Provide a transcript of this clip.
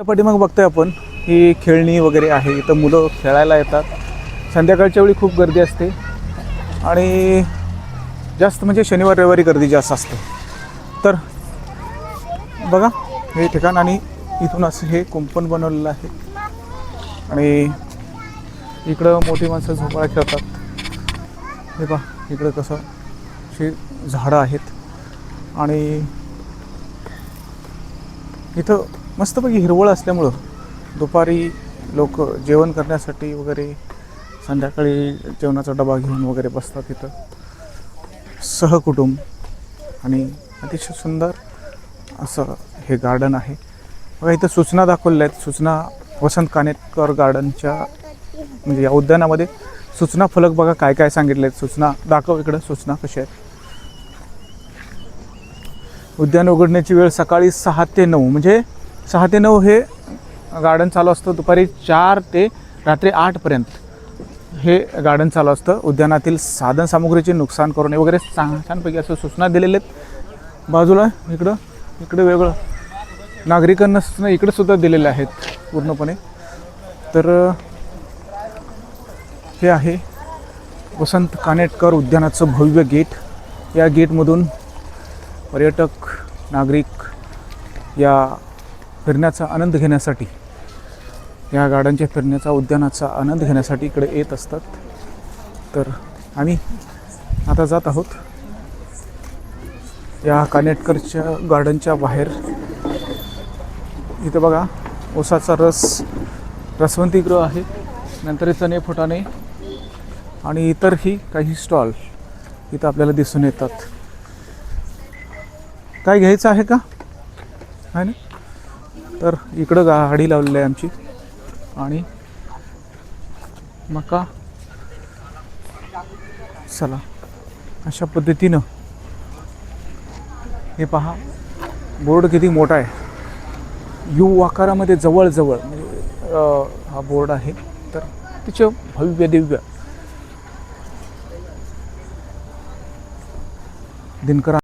त्या पाठीमाग बघतोय आपण. ही खेळणी वगैरे आहे. इथं मुलं खेळायला येतात. संध्याकाळच्या वेळी खूप गर्दी असते. आणि जास्त म्हणजे शनिवार रविवारी गर्दी जास्त असते. तर बघा हे ठिकाण आणि इथून असं हे कुंपण बनवलेलं आहे. आणि इकडं मोठी माणसं झोपाळा खेळतात. हे पहा इकडं कसं अशी झाडं आहेत. आणि इथं मस्तपैकी हिरवळ असल्यामुळं दुपारी लोक जेवण करण्यासाठी वगैरे संध्याकाळी जेवणाचा डबा घेऊन वगैरे बसतात इथं. सहकुटुंब आणि अतिशय सुंदर असं हे गार्डन आहे. बघा इथं सूचना दाखवलेल्या आहेत. सूचना वसंत कानेटकर गार्डनच्या म्हणजे या उद्यानामध्ये. सूचना फलक बघा काय काय सांगितले आहेत. सूचना दाखव इकडं. सूचना कशा आहेत. उद्यान उघडण्याची वेळ सकाळी सहा ते नऊ. म्हणजे सहा ते नऊ हे गार्डन चालू असतं. दुपारी चार ते रात्री आठपर्यंत हे गार्डन चालू असतं. उद्यानातील साधनसामुग्रीचे नुकसान करू नये वगैरे छान छानपैकी असं सूचना दिलेल्या आहेत. बाजूला इकडं इकडं वेगळं. नागरिकांना सूचना इकडंसुद्धा दिलेल्या आहेत पूर्णपणे. तर हे आहे वसंत कानेटकर उद्यानाचं भव्य गेट. या गेटमधून पर्यटक नागरिक या फिरण्याचा आनंद घेण्यासाठी. या गार्डनच्या फिरण्याचा उद्यानाचा आनंद घेण्यासाठी इकडे येत असतात. तर आम्ही आता जात आहोत. या कानेटकरच्या गार्डनच्या बाहेर. इथं बघा ऊसाचा रस रसवंतीगृह आहे. नंतर चणे फुटाणे आणि इतरही काही स्टॉल इथं आपल्याला दिसून येतात. काय घ्यायचं आहे का? आहे ना? तर इकडं गाडी लावलेली आहे आमची. आणि मका. चला अशा पद्धतीनं हे पहा बोर्ड किती मोठा आहे. यू आकारामध्ये जवळजवळ म्हणजे हा बोर्ड आहे. तर तिचं भव्य दिव्य. दिनकर